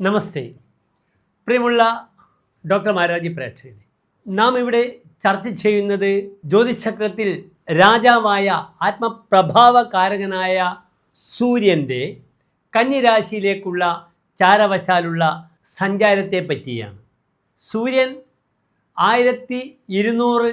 നമസ്തേ. പ്രിയമുള്ള ഡോക്ടർ മാരാജി പ്രേക്ഷകരെ നാം ഇവിടെ ചർച്ച ചെയ്യുന്നത് ജ്യോതിഷചക്രത്തിൽ രാജാവായ ആത്മപ്രഭാവകാരകനായ സൂര്യന്റെ കന്യരാശിയിലേക്കുള്ള ചാരവശാലുള്ള സഞ്ചാരത്തെ പറ്റിയാണ്. സൂര്യൻ ആയിരത്തി ഇരുന്നൂറ്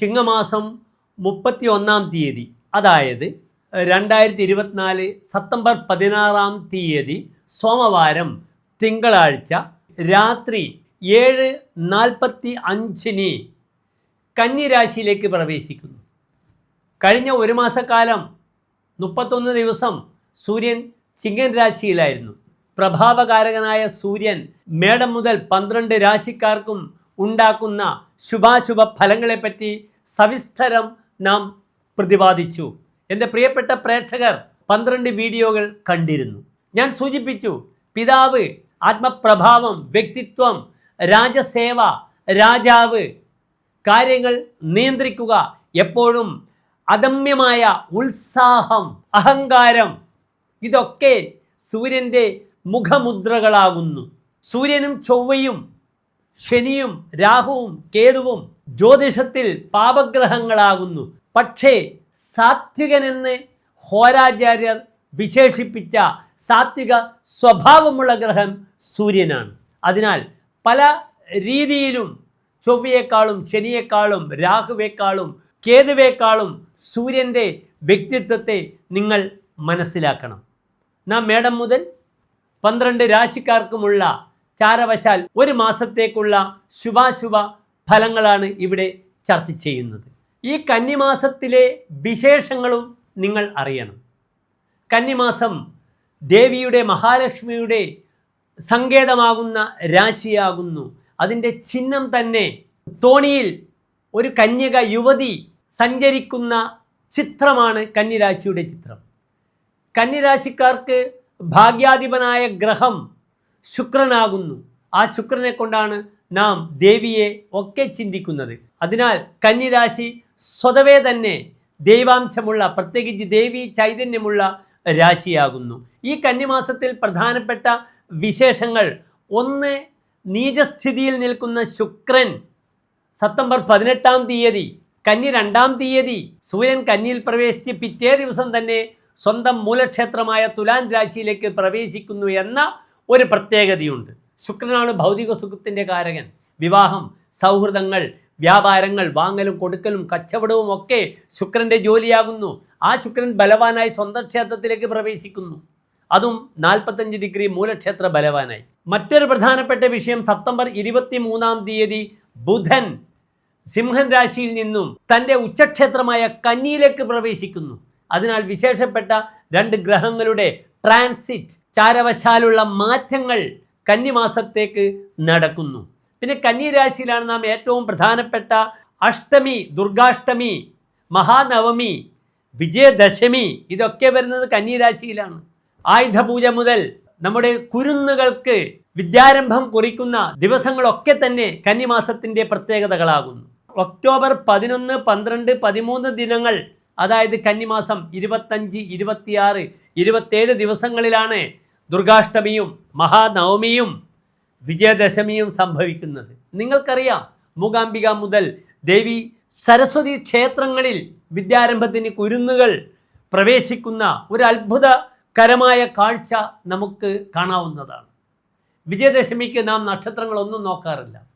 ചിങ്ങമാസം മുപ്പത്തി ഒന്നാം തീയതി അതായത് രണ്ടായിരത്തി ഇരുപത്തിനാല് സെപ്റ്റംബർ പതിനാറാം തീയതി സോമവാരം തിങ്കളാഴ്ച രാത്രി ഏഴ് നാൽപ്പത്തി അഞ്ചിന് കന്നിരാശിയിലേക്ക് പ്രവേശിക്കുന്നു. കഴിഞ്ഞ ഒരു മാസക്കാലം മുപ്പത്തൊന്ന് ദിവസം സൂര്യൻ ചിങ്ങൻ രാശിയിലായിരുന്നു. പ്രഭാവകാരകനായ സൂര്യൻ മേടം മുതൽ പന്ത്രണ്ട് രാശിക്കാർക്കും ഉണ്ടാക്കുന്ന ശുഭാശുഭ ഫലങ്ങളെപ്പറ്റി സവിസ്തരം നാം പ്രതിപാദിച്ചു. എന്റെ പ്രിയപ്പെട്ട പ്രേക്ഷകർ പന്ത്രണ്ട് വീഡിയോകൾ കണ്ടിരുന്നു. ഞാൻ സൂചിപ്പിച്ചു പിതാവ് ആത്മപ്രഭാവം വ്യക്തിത്വം രാജസേവ രാജാവ്. കാര്യങ്ങൾ നിയന്ത്രിക്കുക. എപ്പോഴും അദമ്യമായ ഉത്സാഹം അഹങ്കാരം. ഇതൊക്കെ സൂര്യന്റെ മുഖമുദ്രകളാകുന്നു. സൂര്യനും ചൊവ്വയും ശനിയും രാഹുവും കേതുവും ജ്യോതിഷത്തിൽ പാപഗ്രഹങ്ങളാകുന്നു. പക്ഷേ സാത്വികനെന്ന് ഹോരാചാര്യർ വിശേഷിപ്പിച്ച സാത്വിക സ്വഭാവമുള്ള ഗ്രഹം സൂര്യനാണ്. അതിനാൽ പല രീതിയിലും ചൊവ്വയേക്കാളും ശനിയേക്കാളും രാഹുവേക്കാളും കേതുവേക്കാളും സൂര്യന്റെ വ്യക്തിത്വത്തെ നിങ്ങൾ മനസ്സിലാക്കണം. നാം മേടം മുതൽ പന്ത്രണ്ട് രാശിക്കാർക്കുമുള്ള ചാരവശാൽ ഒരു മാസത്തേക്കുള്ള ശുഭാശുഭ ഫലങ്ങളാണ് ഇവിടെ ചർച്ച ചെയ്യുന്നത്. ഈ കന്നിമാസത്തിലെ വിശേഷങ്ങളും നിങ്ങൾ അറിയണം. കന്നിമാസം ദേവിയുടെ മഹാലക്ഷ്മിയുടെ സങ്കേതമാകുന്ന രാശിയാകുന്നു. അതിന്റെ ചിഹ്നം തന്നെ തോണിയിൽ ഒരു കന്യക യുവതി സഞ്ചരിക്കുന്ന ചിത്രമാണ് കന്നിരാശിയുടെ ചിത്രം. കന്നിരാശിക്കാർക്ക് ഭാഗ്യാധിപനായ ഗ്രഹം ശുക്രനാകുന്നു. ആ ശുക്രനെ കൊണ്ടാണ് നാം ദേവിയെ ഒക്കെ ചിന്തിക്കുന്നത്. അതിനാൽ കന്നിരാശി സ്വതവേ തന്നെ ദൈവാംശമുള്ള പ്രത്യേകിച്ച് ദേവി ചൈതന്യമുള്ള രാശിയാകുന്നു. ഈ കന്നിമാസത്തിൽ പ്രധാനപ്പെട്ട വിശേഷങ്ങൾ. ഒന്ന് നീചസ്ഥിതിയിൽ നിൽക്കുന്ന ശുക്രൻ സെപ്റ്റംബർ പതിനെട്ടാം തീയതി കന്നി രണ്ടാം തീയതി സൂര്യൻ കന്നിയിൽ പ്രവേശിച്ച് പിറ്റേ ദിവസം തന്നെ സ്വന്തം മൂലക്ഷേത്രമായ തുലാൻ രാശിയിലേക്ക് പ്രവേശിക്കുന്നു എന്ന ഒരു പ്രത്യേകതയുണ്ട്. ശുക്രനാണ് ഭൗതിക സുഖത്തിന്റെ കാരകൻ. വിവാഹം സൗഹൃദങ്ങൾ വ്യാപാരങ്ങൾ വാങ്ങലും കൊടുക്കലും കച്ചവടവും ഒക്കെ ശുക്രന്റെ ജോലിയാകുന്നു. ആ ശുക്രൻ ബലവാനായി സ്വന്തം ക്ഷേത്രത്തിലേക്ക് പ്രവേശിക്കുന്നു. അതും നാൽപ്പത്തഞ്ച് ഡിഗ്രി മൂലക്ഷേത്ര ബലവാനായി. മറ്റൊരു പ്രധാനപ്പെട്ട വിഷയം സെപ്റ്റംബർ ഇരുപത്തി മൂന്നാം തീയതി ബുധൻ സിംഹൻ രാശിയിൽ നിന്നും തന്റെ ഉച്ചക്ഷേത്രമായ കന്നിയിലേക്ക് പ്രവേശിക്കുന്നു. അതിനാൽ വിശേഷപ്പെട്ട രണ്ട് ഗ്രഹങ്ങളുടെ ട്രാൻസിറ്റ് ചാരവശാലുള്ള മാറ്റങ്ങൾ കന്നിമാസത്തേക്ക് നടക്കുന്നു. പിന്നെ രാശിയിലാണ് നാം ഏറ്റവും പ്രധാനപ്പെട്ട അഷ്ടമി ദുർഗാഷ്ടമി മഹാനവമി വിജയദശമി ഇതൊക്കെ വരുന്നത് കന്നിരാശിയിലാണ്. ആയുധപൂജ മുതൽ നമ്മുടെ കുരുന്നുകൾക്ക് വിദ്യാരംഭം കുറിക്കുന്ന ദിവസങ്ങളൊക്കെ തന്നെ കന്നിമാസത്തിന്റെ പ്രത്യേകതകളാകുന്നു. ഒക്ടോബർ പതിനൊന്ന് പന്ത്രണ്ട് പതിമൂന്ന് ദിനങ്ങൾ അതായത് കന്നിമാസം ഇരുപത്തഞ്ച് ഇരുപത്തിയാറ് ഇരുപത്തേഴ് ദിവസങ്ങളിലാണ് ദുർഗാഷ്ടമിയും മഹാനവമിയും വിജയദശമിയും സംഭവിക്കുന്നത്. നിങ്ങൾക്കറിയാം മൂകാംബിക മുതൽ ദേവി സരസ്വതി ക്ഷേത്രങ്ങളിൽ വിദ്യാരംഭത്തിന് കുരുന്നുകൾ പ്രവേശിക്കുന്ന ഒരു അത്ഭുതകരമായ കാഴ്ച നമുക്ക് കാണാവുന്നതാണ്. വിജയദശമിക്ക് നാം നക്ഷത്രങ്ങളൊന്നും നോക്കാറില്ല.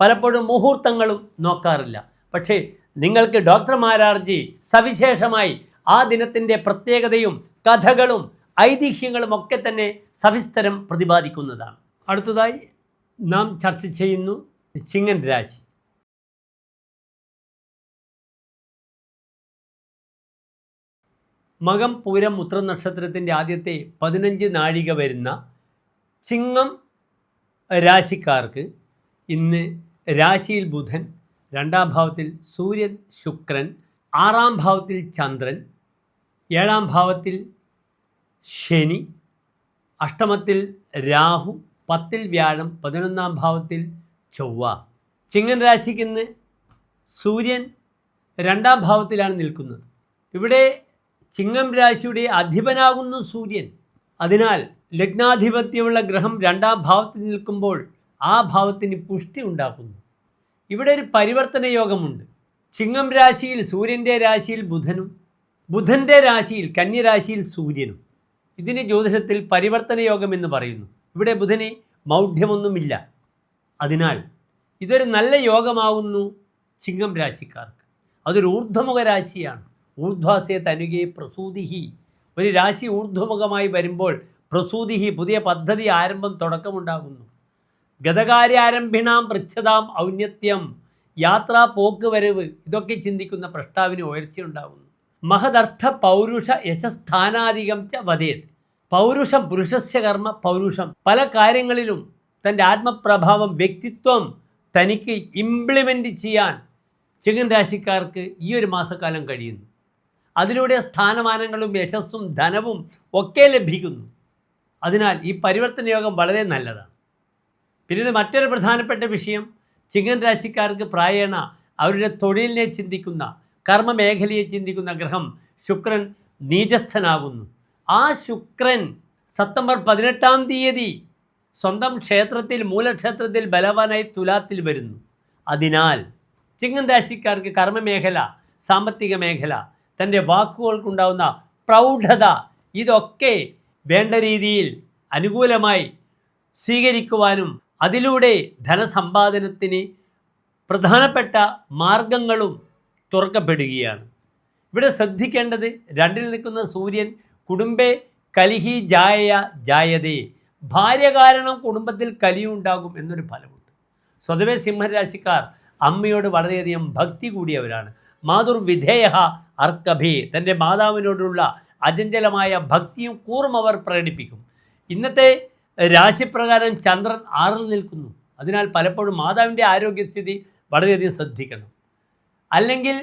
പലപ്പോഴും മുഹൂർത്തങ്ങളും നോക്കാറില്ല. പക്ഷേ നിങ്ങൾക്ക് ഡോക്ടർ മാരാർജി സവിശേഷമായി ആ ദിനത്തിന്റെ പ്രത്യേകതയും കഥകളും ഐതിഹ്യങ്ങളും ഒക്കെ തന്നെ സവിസ്തരം പ്രതിപാദിക്കുന്നതാണ്. അടുത്തതായി നാം ചർച്ച ചെയ്യുന്നു ചിങ്ങൻ രാശി. മകം പൂരം ഉത്ര നക്ഷത്രത്തിന്റെ ആദ്യത്തെ പതിനഞ്ച് നാഴിക വരുന്ന ചിങ്ങം രാശിക്കാർക്ക് ഇന്ന് രാശിയിൽ ബുധൻ രണ്ടാം ഭാവത്തിൽ സൂര്യൻ ശുക്രൻ ആറാം ഭാവത്തിൽ ചന്ദ്രൻ ഏഴാം ഭാവത്തിൽ ശനി അഷ്ടമത്തിൽ രാഹു പത്തിൽ വ്യാഴം പതിനൊന്നാം ഭാവത്തിൽ ചൊവ്വ. ചിങ്ങൻ രാശിക്ക് ഇന്ന് സൂര്യൻ രണ്ടാം ഭാവത്തിലാണ് നിൽക്കുന്നത്. ഇവിടെ ചിങ്ങം രാശിയുടെ അധിപനാകുന്നു സൂര്യൻ. അതിനാൽ ലഗ്നാധിപത്യമുള്ള ഗ്രഹം രണ്ടാം ഭാവത്തിൽ നിൽക്കുമ്പോൾ ആ ഭാവത്തിന് പുഷ്ടി ഉണ്ടാക്കുന്നു. ഇവിടെ ഒരു പരിവർത്തന യോഗമുണ്ട്. ചിങ്ങം രാശിയിൽ സൂര്യന്റെ രാശിയിൽ ബുധനും ബുധന്റെ രാശിയിൽ കന്യരാശിയിൽ സൂര്യനും. ഇതിന് ജ്യോതിഷത്തിൽ പരിവർത്തന യോഗം എന്ന് പറയുന്നു. ഇവിടെ ബുധന് മൗഢ്യമൊന്നുമില്ല. അതിനാൽ ഇതൊരു നല്ല യോഗമാവുന്നു ചിങ്ങം രാശിക്കാർക്ക്. അതൊരു ഊർധ്വമുഖ രാശിയാണ്. ഊർധ്വാസേ തനുകെ പ്രസൂതിഹി. ഒരു രാശി ഊർധ്വമുഖമായി വരുമ്പോൾ പ്രസൂതിഹി പുതിയ പദ്ധതി ആരംഭം തുടക്കമുണ്ടാകുന്നു. ഗതകാര്യാരംഭിണാം പൃച്ഛതാം ഔന്നത്യം യാത്രാ പോക്ക് വരവ് ഇതൊക്കെ ചിന്തിക്കുന്ന പ്രസ്താവിന് ഉയർച്ചയുണ്ടാകുന്നു. മഹദർത്ഥ പൗരുഷ യശസ്ഥാനാധികം ച വധേത്. പൗരുഷം പുരുഷസ്യ കർമ്മ പൗരുഷം. പല കാര്യങ്ങളിലും തന്റെ ആത്മപ്രഭാവം വ്യക്തിത്വം തനിക്ക് ഇംപ്ലിമെന്റ് ചെയ്യാൻ ചികൻ രാശിക്കാർക്ക് ഈ ഒരു മാസക്കാലം കഴിയുന്നു. അതിലൂടെ സ്ഥാനമാനങ്ങളും യശസ്സും ധനവും ഒക്കെ ലഭിക്കുന്നു. അതിനാൽ ഈ പരിവർത്തന യോഗം വളരെ നല്ലതാണ്. പിന്നീട് മറ്റൊരു പ്രധാനപ്പെട്ട വിഷയം ചിങ്ങൻ രാശിക്കാർക്ക് പ്രായേണ അവരുടെ തൊഴിലിനെ ചിന്തിക്കുന്ന കർമ്മ മേഖലയെ ചിന്തിക്കുന്ന ഗ്രഹം ശുക്രൻ നീചസ്ഥനാകുന്നു. ആ ശുക്രൻ സെപ്റ്റംബർ പതിനെട്ടാം തീയതി സ്വന്തം ക്ഷേത്രത്തിൽ മൂലക്ഷേത്രത്തിൽ ബലവാനായി തുലാത്തിൽ വരുന്നു. അതിനാൽ ചിങ്ങൻ രാശിക്കാർക്ക് കർമ്മമേഖല സാമ്പത്തിക മേഖല തന്റെ വാക്കുകൾക്കുണ്ടാവുന്ന പ്രൗഢത ഇതൊക്കെ വേണ്ട രീതിയിൽ അനുകൂലമായി സ്വീകരിക്കുവാനും അതിലൂടെ ധനസമ്പാദനത്തിന് പ്രധാനപ്പെട്ട മാർഗങ്ങളും തുറക്കപ്പെടുകയാണ്. ഇവിടെ ശ്രദ്ധിക്കേണ്ടത് രണ്ടിൽ നിൽക്കുന്ന സൂര്യൻ കുടുംബേ കലിഹി ജായ ജായതേ. ഭാര്യ കാരണം കുടുംബത്തിൽ കലിയുണ്ടാകും എന്നൊരു ഫലമുണ്ട്. സ്വതവേ സിംഹരാശിക്കാർ അമ്മയോട് വളരെയധികം ഭക്തി കൂടിയവരാണ്. മാതൃവിധേയ അർക്കഭേ തന്റെ മാതാവിനോടുള്ള അചഞ്ചലമായ ഭക്തിയും കൂറും അവർ പ്രകടിപ്പിക്കും. ഇന്നത്തെ രാശിപ്രകാരം ചന്ദ്രൻ ആറിൽ നിൽക്കുന്നു. അതിനാൽ പലപ്പോഴും മാതാവിന്റെ ആരോഗ്യസ്ഥിതി വളരെയധികം ശ്രദ്ധിക്കണം. അല്ലെങ്കിൽ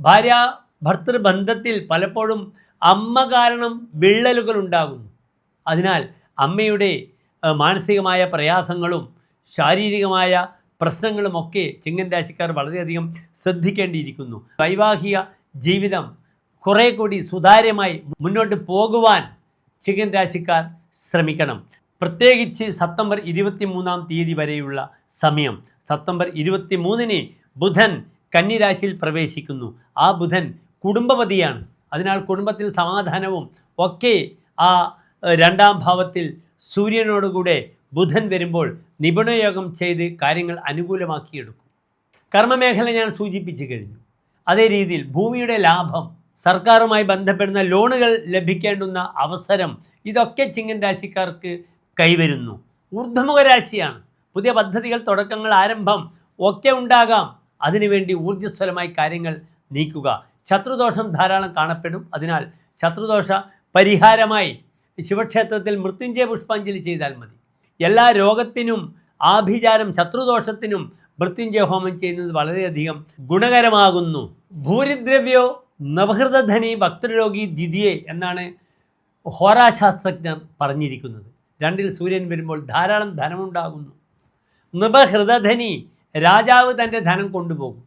ഭാര്യ ഭർത്തൃബന്ധത്തിൽ പലപ്പോഴും അമ്മ കാരണം വിള്ളലുകൾ ഉണ്ടാകുന്നു. അതിനാൽ അമ്മയുടെ മാനസികമായ പ്രയാസങ്ങളും ശാരീരികമായ പ്രശ്നങ്ങളുമൊക്കെ ചിങ്ങൻ രാശിക്കാർ വളരെയധികം ശ്രദ്ധിക്കേണ്ടിയിരിക്കുന്നു. വൈവാഹിക ജീവിതം കുറേ കൂടി സുതാര്യമായി മുന്നോട്ട് പോകുവാൻ ചികൻ രാശിക്കാർ ശ്രമിക്കണം. പ്രത്യേകിച്ച് സെപ്റ്റംബർ ഇരുപത്തി മൂന്നാം തീയതി വരെയുള്ള സമയം. സെപ്റ്റംബർ ഇരുപത്തി മൂന്നിന് ബുധൻ കന്നിരാശിയിൽ പ്രവേശിക്കുന്നു. ആ ബുധൻ കുടുംബപതിയാണ് അതിനാൽ കുടുംബത്തിൽ സമാധാനവും ഒക്കെ ആ രണ്ടാം ഭാവത്തിൽ സൂര്യനോടുകൂടെ ബുധൻ വരുമ്പോൾ നിപുണയോഗം ചെയ്ത് കാര്യങ്ങൾ അനുകൂലമാക്കിയെടുക്കും. കർമ്മമേഖല ഞാൻ സൂചിപ്പിച്ചു കഴിഞ്ഞു. അതേ രീതിയിൽ ഭൂമിയുടെ ലാഭം സർക്കാരുമായി ബന്ധപ്പെടുന്ന ലോണുകൾ ലഭിക്കേണ്ടുന്ന അവസരം ഇതൊക്കെ ചിങ്ങൻ രാശിക്കാർക്ക് കൈവരുന്നു. ഊർധ്വമുഖ രാശിയാണ്. പുതിയ പദ്ധതികൾ തുടക്കങ്ങൾ ആരംഭം ഒക്കെ ഉണ്ടാകാം. അതിനുവേണ്ടി ഊർജസ്വലമായി കാര്യങ്ങൾ നീക്കുക. ശത്രുദോഷം ധാരാളം കാണപ്പെടും. അതിനാൽ ശത്രുദോഷ പരിഹാരമായി ശിവക്ഷേത്രത്തിൽ മൃത്യുഞ്ജയ പുഷ്പാഞ്ജലി ചെയ്താൽ മതി. എല്ലാ രോഗത്തിനും ആഭിചാരം ശത്രുദോഷത്തിനും മൃത്യുഞ്ജയ ഹോമം ചെയ്യുന്നത് വളരെയധികം ഗുണകരമാകുന്നു. ഭൂരിദ്രവ്യോ നവഹൃതധനി ഭക്തരോഗി ദ്വിതിയെ എന്നാണ് ഹോരാശാസ്ത്രജ്ഞർ പറഞ്ഞിരിക്കുന്നത്. രണ്ടിൽ സൂര്യൻ വരുമ്പോൾ ധാരാളം ധനമുണ്ടാകുന്നു. നൃപഹൃതധനി രാജാവ് തന്റെ ധനം കൊണ്ടുപോകും.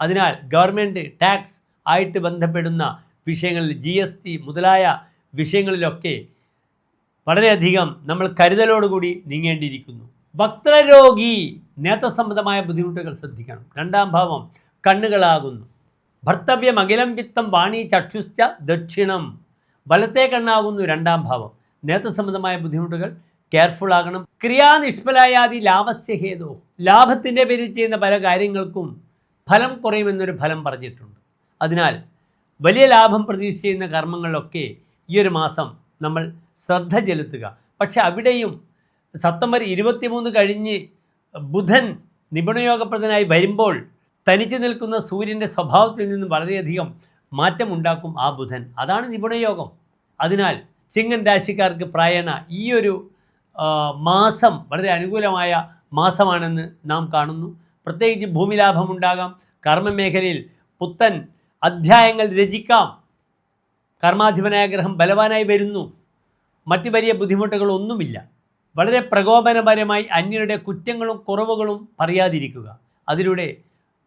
അതിനാൽ ഗവൺമെന്റ് ടാക്സ് ആയിട്ട് ബന്ധപ്പെടുന്ന വിഷയങ്ങളിൽ ജി എസ് ടി മുതലായ വിഷയങ്ങളിലൊക്കെ വളരെയധികം നമ്മൾ കരുതലോടുകൂടി നീങ്ങേണ്ടിയിരിക്കുന്നു. വക്രരോഗി നേത്രസംബന്ധമായ ബുദ്ധിമുട്ടുകൾ ശ്രദ്ധിക്കണം. രണ്ടാം ഭാവം കണ്ണുകളാകുന്നു. ഭർത്തവ്യം അഖിലം വിത്തം വാണി ചക്ഷുശ്ച ദക്ഷിണം. വലത്തെ കണ്ണാകുന്നു രണ്ടാം ഭാവം. നേത്രസംബന്ധമായ ബുദ്ധിമുട്ടുകൾ കെയർഫുൾ ആകണം. ക്രിയാനിഷ്ഫലായാതി ലാഭസ്യഹേതോ ലാഭത്തിന്റെ പേരിൽ ചെയ്യുന്ന പല കാര്യങ്ങൾക്കും ഫലം കുറയുമെന്നൊരു ഫലം പറഞ്ഞിട്ടുണ്ട്. അതിനാൽ വലിയ ലാഭം പ്രതീക്ഷ ചെയ്യുന്ന കർമ്മങ്ങളിലൊക്കെ ഈ ഒരു മാസം നമ്മൾ ശ്രദ്ധ ചെലുത്തുക. പക്ഷെ അവിടെയും സെപ്റ്റംബർ ഇരുപത്തിമൂന്ന് കഴിഞ്ഞ് ബുധൻ നിപുണയോഗപ്രദനായി വരുമ്പോൾ തനിച്ച് നിൽക്കുന്ന സൂര്യന്റെ സ്വഭാവത്തിൽ നിന്നും വളരെയധികം മാറ്റമുണ്ടാക്കും ആ ബുധൻ. അതാണ് നിപുണയോഗം. അതിനാൽ ചിങ്ങൻ രാശിക്കാർക്ക് പ്രായണ ഈ ഒരു മാസം വളരെ അനുകൂലമായ മാസമാണെന്ന് നാം കാണുന്നു. പ്രത്യേകിച്ച് ഭൂമിലാഭമുണ്ടാകാം കർമ്മമേഖലയിൽ പുത്തൻ അധ്യായങ്ങൾ രചിക്കാം കർമാധിപനായ ഗ്രഹം ബലവാനായി വരുന്നു. മറ്റ് വലിയ ബുദ്ധിമുട്ടുകളൊന്നുമില്ല. വളരെ പ്രകോപനപരമായി അന്യരുടെ കുറ്റങ്ങളും കുറവുകളും പറയാതിരിക്കുക. അതിലൂടെ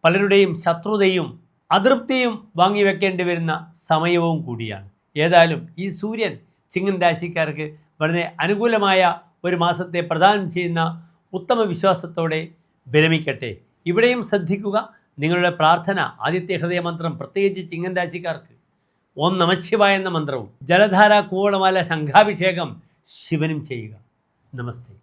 പലരുടെയും ശത്രുതയും അതൃപ്തിയും വാങ്ങിവെക്കേണ്ടി വരുന്ന സമയവും കൂടിയാണ്. ഏതായാലും ഈ സൂര്യൻ ചിങ്ങൻ രാശിക്കാർക്ക് വളരെ അനുകൂലമായ ഒരു മാസത്തെ പ്രദാനം ചെയ്യുന്ന ഉത്തമ വിശ്വാസത്തോടെ വിരമിക്കട്ടെ. ഇവിടെയും ശ്രദ്ധിക്കുക നിങ്ങളുടെ പ്രാർത്ഥന ആദിത്യ ഹൃദയമന്ത്രം പ്രത്യേകിച്ച് ചിങ്ങൻ രാശിക്കാർക്ക്. ഓം നമശിവ എന്ന മന്ത്രവും ജലധാര കൂവളമാല ശംഖാഭിഷേകം ശിവനും ചെയ്യുക. നമസ്തേ